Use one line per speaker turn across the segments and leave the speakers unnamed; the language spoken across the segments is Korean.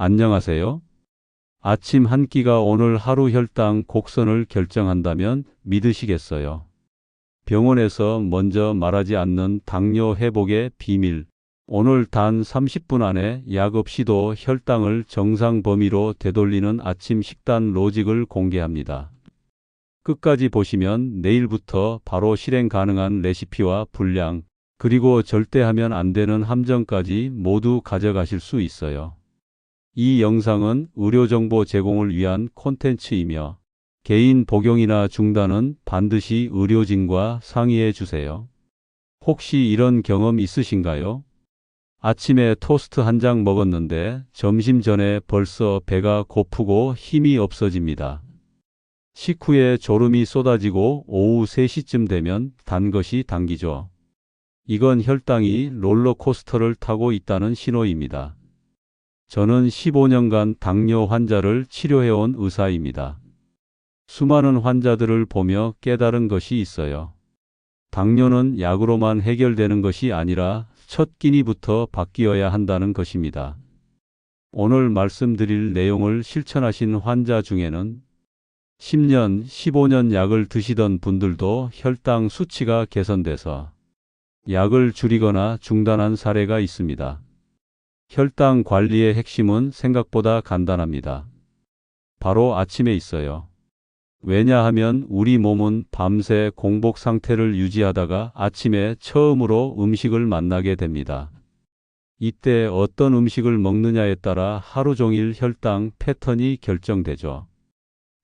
안녕하세요. 아침 한 끼가 오늘 하루 혈당 곡선을 결정한다면 믿으시겠어요? 병원에서 먼저 말하지 않는 당뇨 회복의 비밀. 오늘 단 30분 안에 약 없이도 혈당을 정상 범위로 되돌리는 아침 식단 로직을 공개합니다. 끝까지 보시면 내일부터 바로 실행 가능한 레시피와 분량, 그리고 절대 하면 안 되는 함정까지 모두 가져가실 수 있어요. 이 영상은 의료정보 제공을 위한 콘텐츠이며 개인 복용이나 중단은 반드시 의료진과 상의해 주세요. 혹시 이런 경험 있으신가요? 아침에 토스트 한 장 먹었는데 점심 전에 벌써 배가 고프고 힘이 없어집니다. 식후에 졸음이 쏟아지고 오후 3시쯤 되면 단 것이 당기죠. 이건 혈당이 롤러코스터를 타고 있다는 신호입니다. 저는 15년간 당뇨 환자를 치료해온 의사입니다. 수많은 환자들을 보며 깨달은 것이 있어요. 당뇨는 약으로만 해결되는 것이 아니라 첫 끼니부터 바뀌어야 한다는 것입니다. 오늘 말씀드릴 내용을 실천하신 환자 중에는 10년, 15년 약을 드시던 분들도 혈당 수치가 개선돼서 약을 줄이거나 중단한 사례가 있습니다. 혈당 관리의 핵심은 생각보다 간단합니다. 바로 아침에 있어요. 왜냐하면 우리 몸은 밤새 공복 상태를 유지하다가 아침에 처음으로 음식을 만나게 됩니다. 이때 어떤 음식을 먹느냐에 따라 하루 종일 혈당 패턴이 결정되죠.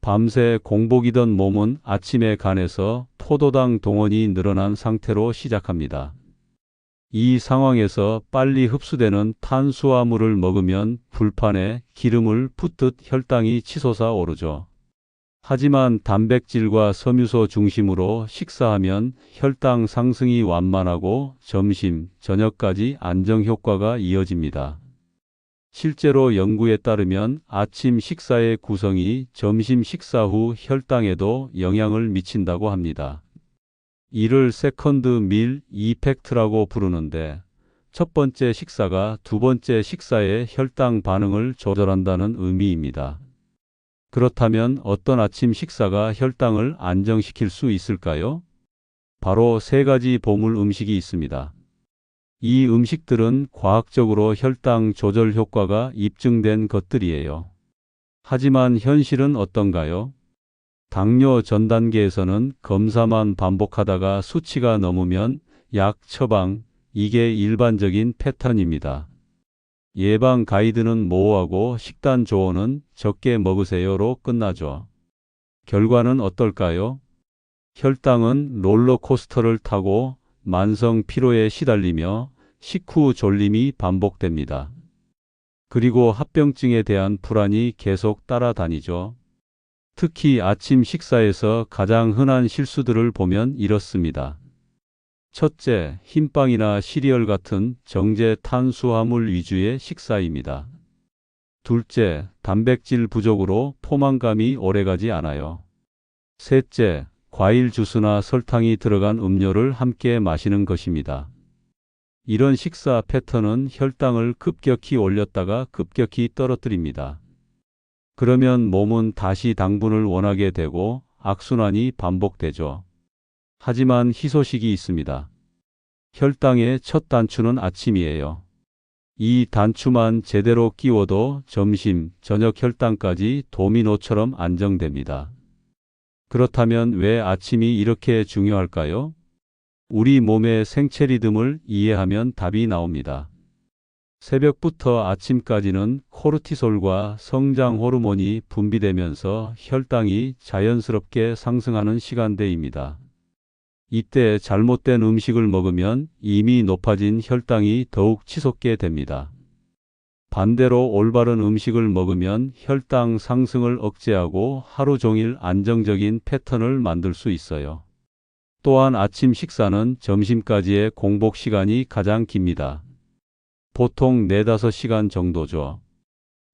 밤새 공복이던 몸은 아침에 간에서 포도당 동원이 늘어난 상태로 시작합니다. 이 상황에서 빨리 흡수되는 탄수화물을 먹으면 불판에 기름을 붓듯 혈당이 치솟아 오르죠. 하지만 단백질과 섬유소 중심으로 식사하면 혈당 상승이 완만하고 점심, 저녁까지 안정 효과가 이어집니다. 실제로 연구에 따르면 아침 식사의 구성이 점심 식사 후 혈당에도 영향을 미친다고 합니다. 이를 세컨드 밀 이펙트라고 부르는데 첫 번째 식사가 두 번째 식사의 혈당 반응을 조절한다는 의미입니다. 그렇다면 어떤 아침 식사가 혈당을 안정시킬 수 있을까요? 바로 세 가지 보물 음식이 있습니다. 이 음식들은 과학적으로 혈당 조절 효과가 입증된 것들이에요. 하지만 현실은 어떤가요? 당뇨 전 단계에서는 검사만 반복하다가 수치가 넘으면 약 처방, 이게 일반적인 패턴입니다. 예방 가이드는 모호하고 식단 조언은 적게 먹으세요로 끝나죠. 결과는 어떨까요? 혈당은 롤러코스터를 타고 만성 피로에 시달리며 식후 졸림이 반복됩니다. 그리고 합병증에 대한 불안이 계속 따라다니죠. 특히 아침 식사에서 가장 흔한 실수들을 보면 이렇습니다. 첫째, 흰빵이나 시리얼 같은 정제 탄수화물 위주의 식사입니다. 둘째, 단백질 부족으로 포만감이 오래가지 않아요. 셋째, 과일 주스나 설탕이 들어간 음료를 함께 마시는 것입니다. 이런 식사 패턴은 혈당을 급격히 올렸다가 급격히 떨어뜨립니다. 그러면 몸은 다시 당분을 원하게 되고 악순환이 반복되죠. 하지만 희소식이 있습니다. 혈당의 첫 단추는 아침이에요. 이 단추만 제대로 끼워도 점심, 저녁 혈당까지 도미노처럼 안정됩니다. 그렇다면 왜 아침이 이렇게 중요할까요? 우리 몸의 생체 리듬을 이해하면 답이 나옵니다. 새벽부터 아침까지는 코르티솔과 성장 호르몬이 분비되면서 혈당이 자연스럽게 상승하는 시간대입니다. 이때 잘못된 음식을 먹으면 이미 높아진 혈당이 더욱 치솟게 됩니다. 반대로 올바른 음식을 먹으면 혈당 상승을 억제하고 하루 종일 안정적인 패턴을 만들 수 있어요. 또한 아침 식사는 점심까지의 공복 시간이 가장 깁니다. 보통 4, 5시간 정도죠.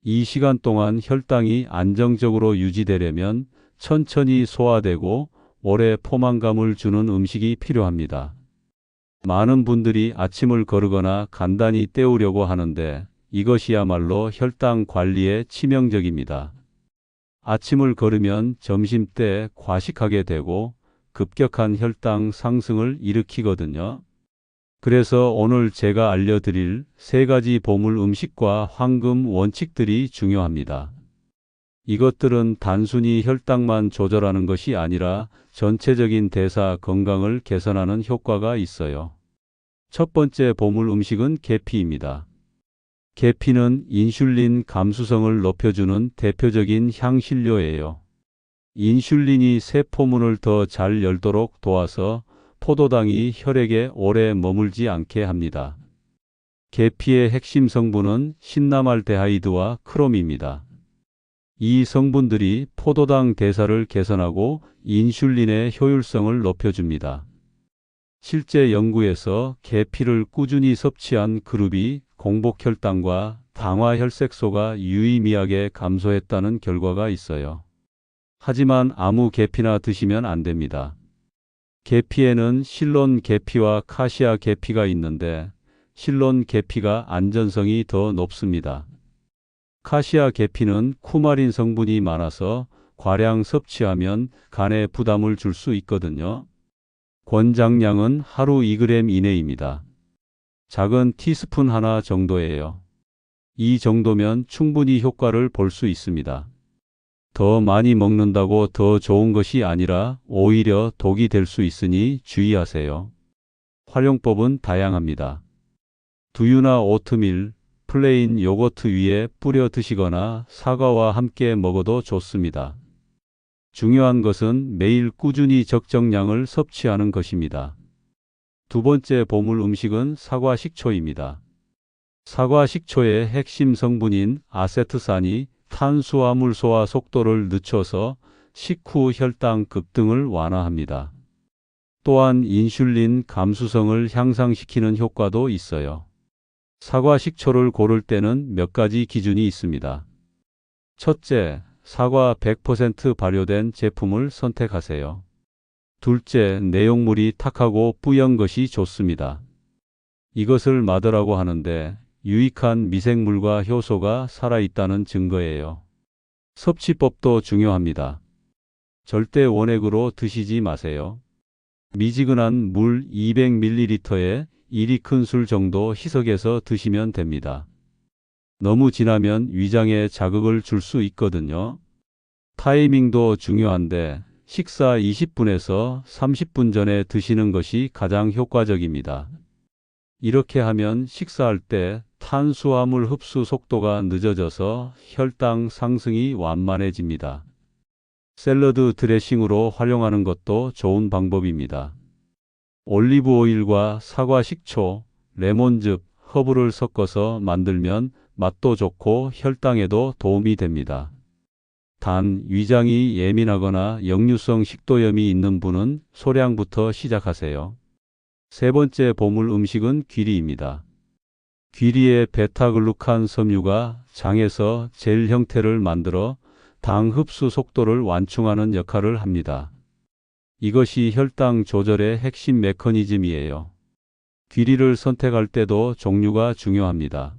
이 시간 동안 혈당이 안정적으로 유지되려면 천천히 소화되고 오래 포만감을 주는 음식이 필요합니다. 많은 분들이 아침을 거르거나 간단히 때우려고 하는데 이것이야말로 혈당 관리에 치명적입니다. 아침을 걸으면 점심 때 과식하게 되고 급격한 혈당 상승을 일으키거든요. 그래서 오늘 제가 알려드릴 세 가지 보물 음식과 황금 원칙들이 중요합니다. 이것들은 단순히 혈당만 조절하는 것이 아니라 전체적인 대사 건강을 개선하는 효과가 있어요. 첫 번째 보물 음식은 계피입니다. 계피는 인슐린 감수성을 높여주는 대표적인 향신료예요. 인슐린이 세포문을 더 잘 열도록 도와서 포도당이 혈액에 오래 머물지 않게 합니다. 계피의 핵심 성분은 신나말데하이드와 크롬입니다. 이 성분들이 포도당 대사를 개선하고 인슐린의 효율성을 높여줍니다. 실제 연구에서 계피를 꾸준히 섭취한 그룹이 공복혈당과 당화혈색소가 유의미하게 감소했다는 결과가 있어요. 하지만 아무 계피나 드시면 안 됩니다. 계피에는 실론 계피와 카시아 계피가 있는데 실론 계피가 안전성이 더 높습니다. 카시아 계피는 쿠마린 성분이 많아서 과량 섭취하면 간에 부담을 줄 수 있거든요. 권장량은 하루 2g 이내입니다. 작은 티스푼 하나 정도예요. 이 정도면 충분히 효과를 볼 수 있습니다. 더 많이 먹는다고 더 좋은 것이 아니라 오히려 독이 될 수 있으니 주의하세요. 활용법은 다양합니다. 두유나 오트밀, 플레인 요거트 위에 뿌려 드시거나 사과와 함께 먹어도 좋습니다. 중요한 것은 매일 꾸준히 적정량을 섭취하는 것입니다. 두 번째 보물 음식은 사과 식초입니다. 사과 식초의 핵심 성분인 아세트산이 탄수화물 소화 속도를 늦춰서 식후 혈당 급등을 완화합니다. 또한 인슐린 감수성을 향상시키는 효과도 있어요. 사과 식초를 고를 때는 몇 가지 기준이 있습니다. 첫째, 사과 100% 발효된 제품을 선택하세요. 둘째, 내용물이 탁하고 뿌연 것이 좋습니다. 이것을 마더라고 하는데 유익한 미생물과 효소가 살아있다는 증거예요. 섭취법도 중요합니다. 절대 원액으로 드시지 마세요. 미지근한 물 200ml에 1이 큰술 정도 희석해서 드시면 됩니다. 너무 진하면 위장에 자극을 줄 수 있거든요. 타이밍도 중요한데 식사 20분에서 30분 전에 드시는 것이 가장 효과적입니다. 이렇게 하면 식사할 때 탄수화물 흡수 속도가 늦어져서 혈당 상승이 완만해집니다. 샐러드 드레싱으로 활용하는 것도 좋은 방법입니다. 올리브 오일과 사과 식초, 레몬즙, 허브를 섞어서 만들면 맛도 좋고 혈당에도 도움이 됩니다. 단, 위장이 예민하거나 역류성 식도염이 있는 분은 소량부터 시작하세요. 세 번째 보물 음식은 귀리입니다. 귀리의 베타글루칸 섬유가 장에서 젤 형태를 만들어 당 흡수 속도를 완충하는 역할을 합니다. 이것이 혈당 조절의 핵심 메커니즘이에요. 귀리를 선택할 때도 종류가 중요합니다.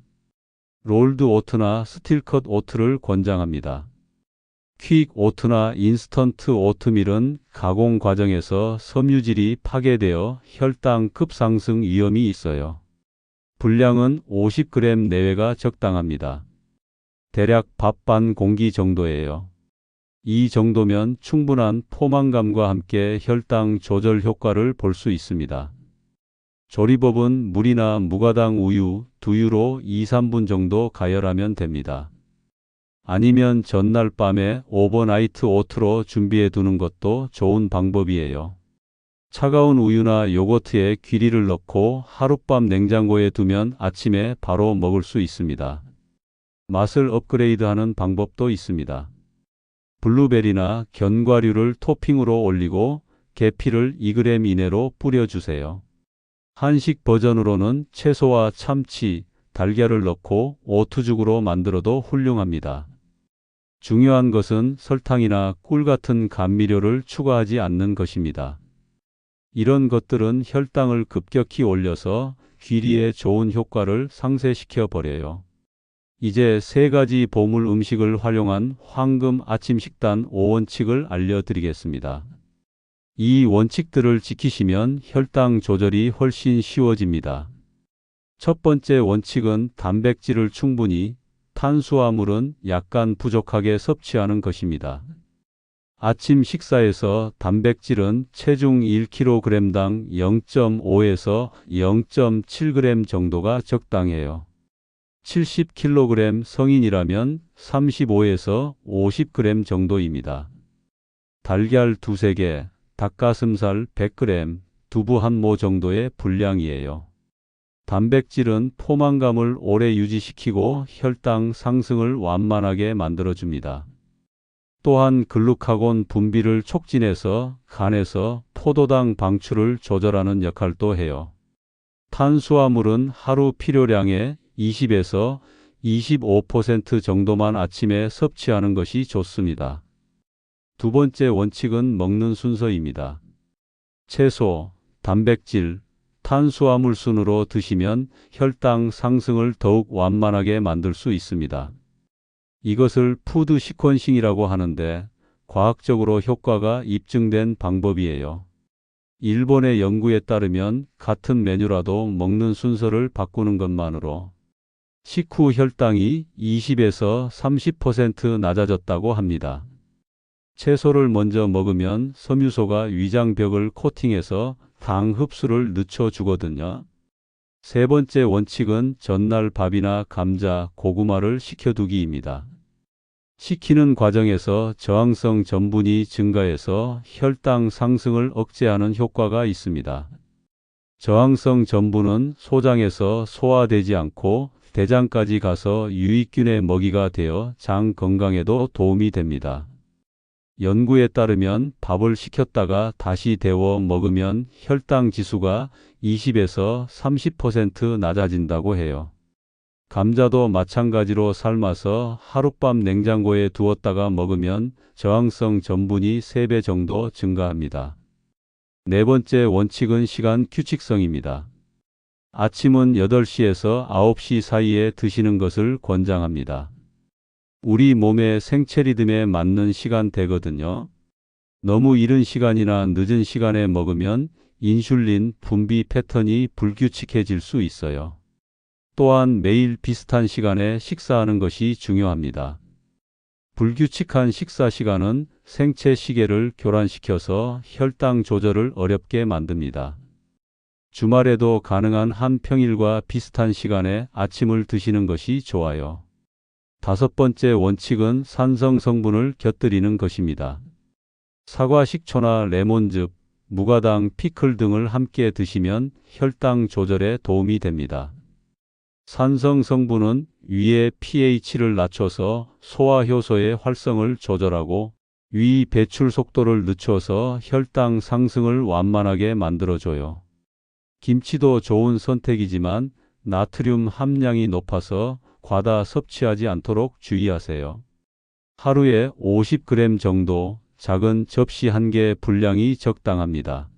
롤드 오트나 스틸컷 오트를 권장합니다. 퀵 오트나 인스턴트 오트밀은 가공 과정에서 섬유질이 파괴되어 혈당 급상승 위험이 있어요. 분량은 50g 내외가 적당합니다. 대략 밥 반 공기 정도예요. 이 정도면 충분한 포만감과 함께 혈당 조절 효과를 볼 수 있습니다. 조리법은 물이나 무가당 우유, 두유로 2, 3분 정도 가열하면 됩니다. 아니면 전날 밤에 오버나이트 오트로 준비해 두는 것도 좋은 방법이에요. 차가운 우유나 요거트에 귀리를 넣고 하룻밤 냉장고에 두면 아침에 바로 먹을 수 있습니다. 맛을 업그레이드하는 방법도 있습니다. 블루베리나 견과류를 토핑으로 올리고 계피를 2g 이내로 뿌려주세요. 한식 버전으로는 채소와 참치, 달걀을 넣고 오트죽으로 만들어도 훌륭합니다. 중요한 것은 설탕이나 꿀 같은 감미료를 추가하지 않는 것입니다. 이런 것들은 혈당을 급격히 올려서 귀리에 좋은 효과를 상쇄시켜 버려요. 이제 세 가지 보물 음식을 활용한 황금 아침 식단 5원칙을 알려드리겠습니다. 이 원칙들을 지키시면 혈당 조절이 훨씬 쉬워집니다. 첫 번째 원칙은 단백질을 충분히, 탄수화물은 약간 부족하게 섭취하는 것입니다. 아침 식사에서 단백질은 체중 1kg당 0.5에서 0.7g 정도가 적당해요. 70kg 성인이라면 35에서 50g 정도입니다. 달걀 두세 개, 닭가슴살 100g, 두부 한 모 정도의 분량이에요. 단백질은 포만감을 오래 유지시키고 혈당 상승을 완만하게 만들어줍니다. 또한 글루카곤 분비를 촉진해서 간에서 포도당 방출을 조절하는 역할도 해요. 탄수화물은 하루 필요량의 20에서 25% 정도만 아침에 섭취하는 것이 좋습니다. 두 번째 원칙은 먹는 순서입니다. 채소, 단백질, 탄수화물 순으로 드시면 혈당 상승을 더욱 완만하게 만들 수 있습니다. 이것을 푸드 시퀀싱이라고 하는데 과학적으로 효과가 입증된 방법이에요. 일본의 연구에 따르면 같은 메뉴라도 먹는 순서를 바꾸는 것만으로 식후 혈당이 20에서 30% 낮아졌다고 합니다. 채소를 먼저 먹으면 섬유소가 위장벽을 코팅해서 당 흡수를 늦춰주거든요. 세 번째 원칙은 전날 밥이나 감자, 고구마를 식혀두기입니다. 식히는 과정에서 저항성 전분이 증가해서 혈당 상승을 억제하는 효과가 있습니다. 저항성 전분은 소장에서 소화되지 않고 대장까지 가서 유익균의 먹이가 되어 장 건강에도 도움이 됩니다. 연구에 따르면 밥을 식혔다가 다시 데워 먹으면 혈당 지수가 20에서 30% 낮아진다고 해요. 감자도 마찬가지로 삶아서 하룻밤 냉장고에 두었다가 먹으면 저항성 전분이 3배 정도 증가합니다. 네 번째 원칙은 시간 규칙성입니다. 아침은 8시에서 9시 사이에 드시는 것을 권장합니다. 우리 몸의 생체 리듬에 맞는 시간대거든요. 너무 이른 시간이나 늦은 시간에 먹으면 인슐린 분비 패턴이 불규칙해질 수 있어요. 또한 매일 비슷한 시간에 식사하는 것이 중요합니다. 불규칙한 식사 시간은 생체 시계를 교란시켜서 혈당 조절을 어렵게 만듭니다. 주말에도 가능한 한 평일과 비슷한 시간에 아침을 드시는 것이 좋아요. 다섯 번째 원칙은 산성 성분을 곁들이는 것입니다. 사과 식초나 레몬즙, 무가당, 피클 등을 함께 드시면 혈당 조절에 도움이 됩니다. 산성 성분은 위의 pH를 낮춰서 소화 효소의 활성을 조절하고 위 배출 속도를 늦춰서 혈당 상승을 완만하게 만들어줘요. 김치도 좋은 선택이지만 나트륨 함량이 높아서 과다 섭취하지 않도록 주의하세요. 하루에 50g 정도 작은 접시 한 개 분량이 적당합니다.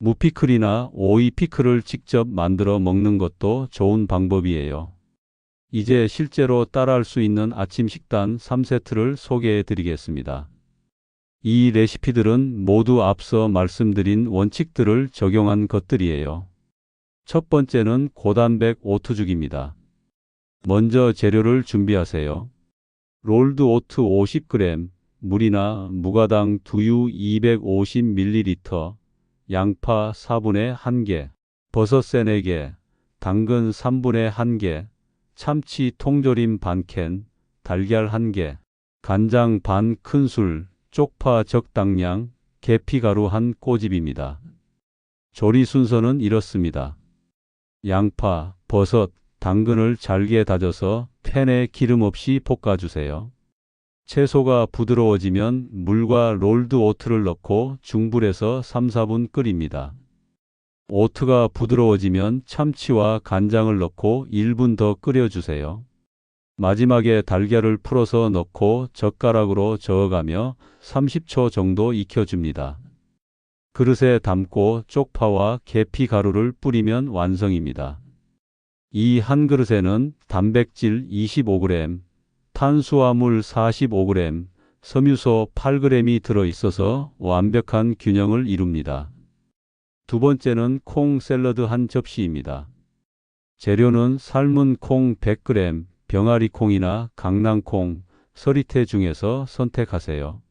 무피클이나 오이 피클을 직접 만들어 먹는 것도 좋은 방법이에요. 이제 실제로 따라할 수 있는 아침 식단 3세트를 소개해 드리겠습니다. 이 레시피들은 모두 앞서 말씀드린 원칙들을 적용한 것들이에요. 첫 번째는 고단백 오트죽입니다. 먼저 재료를 준비하세요. 롤드 오트 50g, 물이나 무가당 두유 250ml, 양파 4분의 1개, 버섯 3개, 당근 3분의 1개, 참치 통조림 반캔, 달걀 1개, 간장 반 큰술, 쪽파 적당량, 계피가루 한 꼬집입니다. 조리 순서는 이렇습니다. 양파, 버섯, 당근을 잘게 다져서 팬에 기름 없이 볶아주세요. 채소가 부드러워지면 물과 롤드 오트를 넣고 중불에서 3, 4분 끓입니다. 오트가 부드러워지면 참치와 간장을 넣고 1분 더 끓여주세요. 마지막에 달걀을 풀어서 넣고 젓가락으로 저어가며 30초 정도 익혀줍니다. 그릇에 담고 쪽파와 계피 가루를 뿌리면 완성입니다. 이 한 그릇에는 단백질 25g, 탄수화물 45g, 섬유소 8g이 들어 있어서 완벽한 균형을 이룹니다. 두 번째는 콩 샐러드 한 접시입니다. 재료는 삶은 콩 100g, 병아리 콩이나 강낭콩, 서리태 중에서 선택하세요.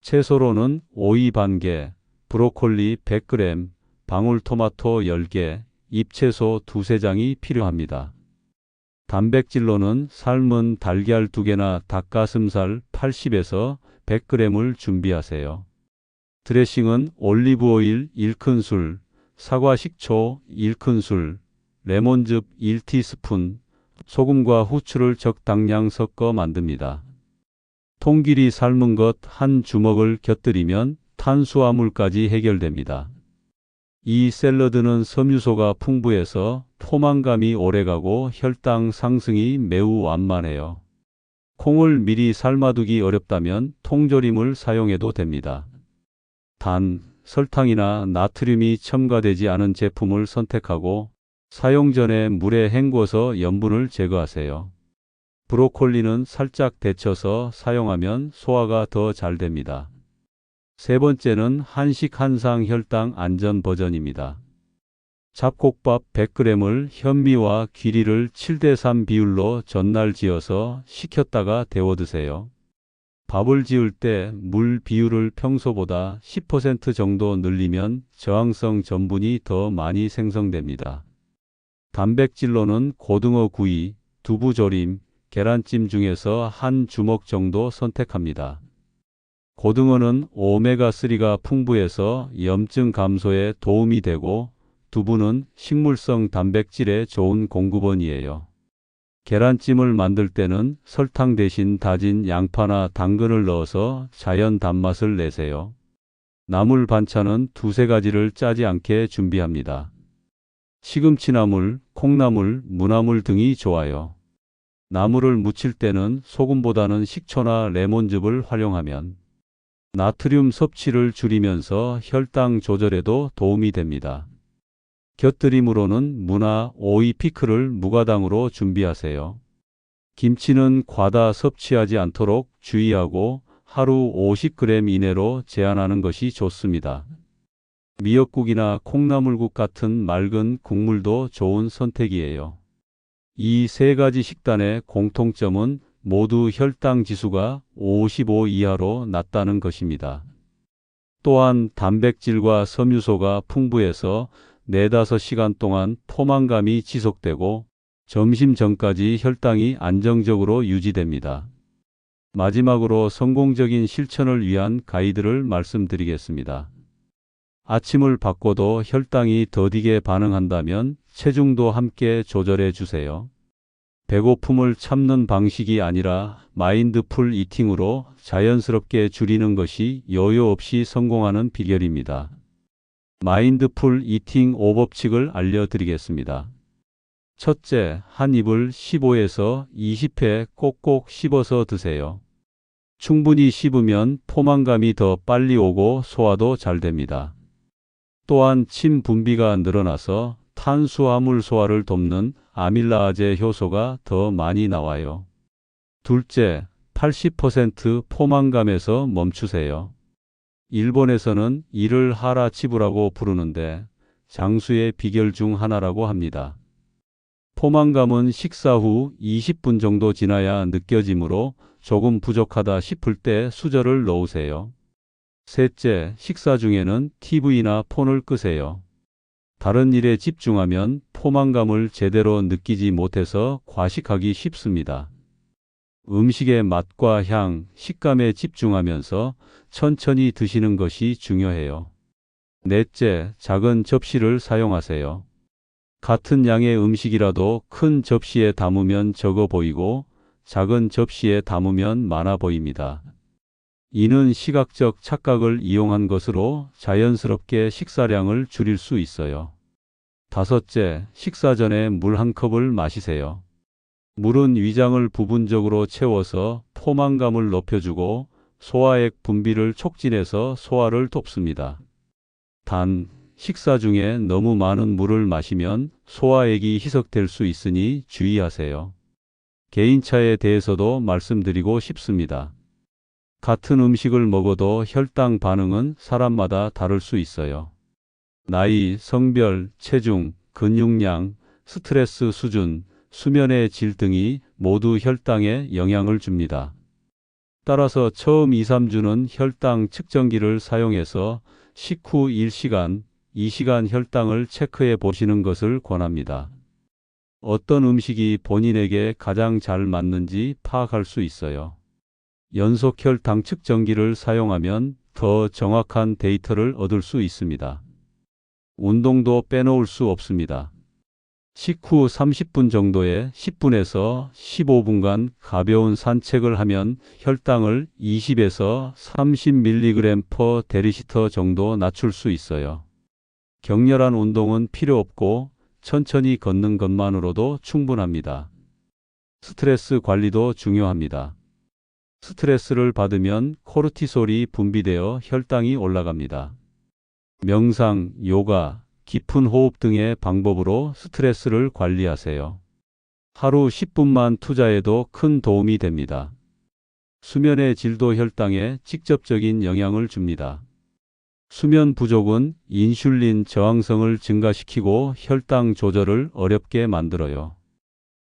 채소로는 오이 반개, 브로콜리 100g, 방울토마토 10개, 잎채소 두세 장이 필요합니다. 단백질로는 삶은 달걀 2개나 닭가슴살 80에서 100g을 준비하세요. 드레싱은 올리브 오일 1큰술, 사과 식초 1큰술, 레몬즙 1티스푼, 소금과 후추를 적당량 섞어 만듭니다. 통길이 삶은 것 한 주먹을 곁들이면 탄수화물까지 해결됩니다. 이 샐러드는 섬유소가 풍부해서 포만감이 오래가고 혈당 상승이 매우 완만해요. 콩을 미리 삶아두기 어렵다면 통조림을 사용해도 됩니다. 단, 설탕이나 나트륨이 첨가되지 않은 제품을 선택하고 사용 전에 물에 헹궈서 염분을 제거하세요. 브로콜리는 살짝 데쳐서 사용하면 소화가 더 잘 됩니다. 세 번째는 한식 한상 혈당 안전 버전입니다. 잡곡밥 100g을 현미와 귀리를 7대3 비율로 전날 지어서 식혔다가 데워 드세요. 밥을 지을 때 물 비율을 평소보다 10% 정도 늘리면 저항성 전분이 더 많이 생성됩니다. 단백질로는 고등어 구이, 두부조림, 계란찜 중에서 한 주먹 정도 선택합니다. 고등어는 오메가3가 풍부해서 염증 감소에 도움이 되고 두부는 식물성 단백질의 좋은 공급원이에요. 계란찜을 만들 때는 설탕 대신 다진 양파나 당근을 넣어서 자연 단맛을 내세요. 나물 반찬은 두세 가지를 짜지 않게 준비합니다. 시금치나물, 콩나물, 무나물 등이 좋아요. 나물을 무칠 때는 소금보다는 식초나 레몬즙을 활용하면 나트륨 섭취를 줄이면서 혈당 조절에도 도움이 됩니다. 곁들임으로는 무나 오이 피클을 무가당으로 준비하세요. 김치는 과다 섭취하지 않도록 주의하고 하루 50g 이내로 제한하는 것이 좋습니다. 미역국이나 콩나물국 같은 맑은 국물도 좋은 선택이에요. 이 세 가지 식단의 공통점은 모두 혈당 지수가 55 이하로 낮다는 것입니다. 또한 단백질과 섬유소가 풍부해서 4, 5시간 동안 포만감이 지속되고 점심 전까지 혈당이 안정적으로 유지됩니다. 마지막으로 성공적인 실천을 위한 가이드를 말씀드리겠습니다. 아침을 바꿔도 혈당이 더디게 반응한다면 체중도 함께 조절해 주세요. 배고픔을 참는 방식이 아니라 마인드풀 이팅으로 자연스럽게 줄이는 것이 여유 없이 성공하는 비결입니다. 마인드풀 이팅 5법칙을 알려드리겠습니다. 첫째, 한 입을 15에서 20회 꼭꼭 씹어서 드세요. 충분히 씹으면 포만감이 더 빨리 오고 소화도 잘 됩니다. 또한 침 분비가 늘어나서 탄수화물 소화를 돕는 아밀라아제 효소가 더 많이 나와요. 둘째, 80% 포만감에서 멈추세요. 일본에서는 이를 하라치부라고 부르는데 장수의 비결 중 하나라고 합니다. 포만감은 식사 후 20분 정도 지나야 느껴지므로 조금 부족하다 싶을 때 수저를 넣으세요. 셋째, 식사 중에는 TV나 폰을 끄세요. 다른 일에 집중하면 포만감을 제대로 느끼지 못해서 과식하기 쉽습니다. 음식의 맛과 향, 식감에 집중하면서 천천히 드시는 것이 중요해요. 넷째, 작은 접시를 사용하세요. 같은 양의 음식이라도 큰 접시에 담으면 적어 보이고 작은 접시에 담으면 많아 보입니다. 이는 시각적 착각을 이용한 것으로 자연스럽게 식사량을 줄일 수 있어요. 다섯째, 식사 전에 물 한 컵을 마시세요. 물은 위장을 부분적으로 채워서 포만감을 높여주고 소화액 분비를 촉진해서 소화를 돕습니다. 단, 식사 중에 너무 많은 물을 마시면 소화액이 희석될 수 있으니 주의하세요. 개인차에 대해서도 말씀드리고 싶습니다. 같은 음식을 먹어도 혈당 반응은 사람마다 다를 수 있어요. 나이, 성별, 체중, 근육량, 스트레스 수준, 수면의 질 등이 모두 혈당에 영향을 줍니다. 따라서 처음 2, 3주는 혈당 측정기를 사용해서 식후 1시간, 2시간 혈당을 체크해 보시는 것을 권합니다. 어떤 음식이 본인에게 가장 잘 맞는지 파악할 수 있어요. 연속 혈당 측정기를 사용하면 더 정확한 데이터를 얻을 수 있습니다. 운동도 빼놓을 수 없습니다. 식후 30분 정도에 10분에서 15분간 가벼운 산책을 하면 혈당을 20에서 30mg per 데리시터 정도 낮출 수 있어요. 격렬한 운동은 필요 없고 천천히 걷는 것만으로도 충분합니다. 스트레스 관리도 중요합니다. 스트레스를 받으면 코르티솔이 분비되어 혈당이 올라갑니다. 명상, 요가, 깊은 호흡 등의 방법으로 스트레스를 관리하세요. 하루 10분만 투자해도 큰 도움이 됩니다. 수면의 질도 혈당에 직접적인 영향을 줍니다. 수면 부족은 인슐린 저항성을 증가시키고 혈당 조절을 어렵게 만들어요.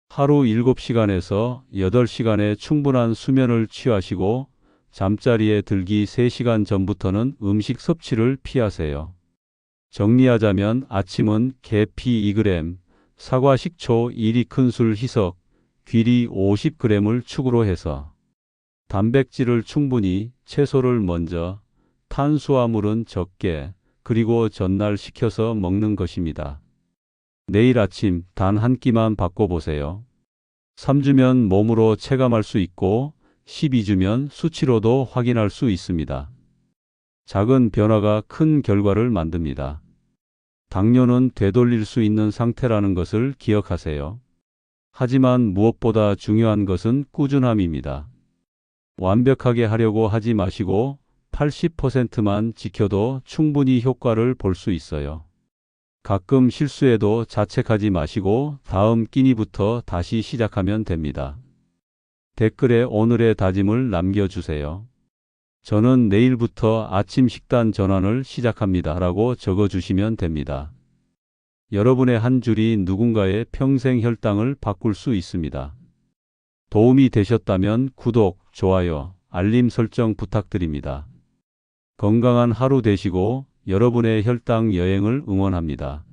하루 7시간에서 8시간의 충분한 수면을 취하시고 잠자리에 들기 3시간 전부터는 음식 섭취를 피하세요. 정리하자면 아침은 계피 2g, 사과 식초 1이 큰술 희석, 귀리 50g을 축으로 해서 단백질을 충분히 채소를 먼저 탄수화물은 적게 그리고 전날 식혀서 먹는 것입니다. 내일 아침 단 한 끼만 바꿔보세요. 3주면 몸으로 체감할 수 있고 12주면 수치로도 확인할 수 있습니다. 작은 변화가 큰 결과를 만듭니다. 당뇨는 되돌릴 수 있는 상태라는 것을 기억하세요. 하지만 무엇보다 중요한 것은 꾸준함입니다. 완벽하게 하려고 하지 마시고 80%만 지켜도 충분히 효과를 볼 수 있어요. 가끔 실수해도 자책하지 마시고 다음 끼니부터 다시 시작하면 됩니다. 댓글에 오늘의 다짐을 남겨주세요. 저는 내일부터 아침 식단 전환을 시작합니다. 라고 적어주시면 됩니다. 여러분의 한 줄이 누군가의 평생 혈당을 바꿀 수 있습니다. 도움이 되셨다면 구독, 좋아요, 알림 설정 부탁드립니다. 건강한 하루 되시고 여러분의 혈당 여행을 응원합니다.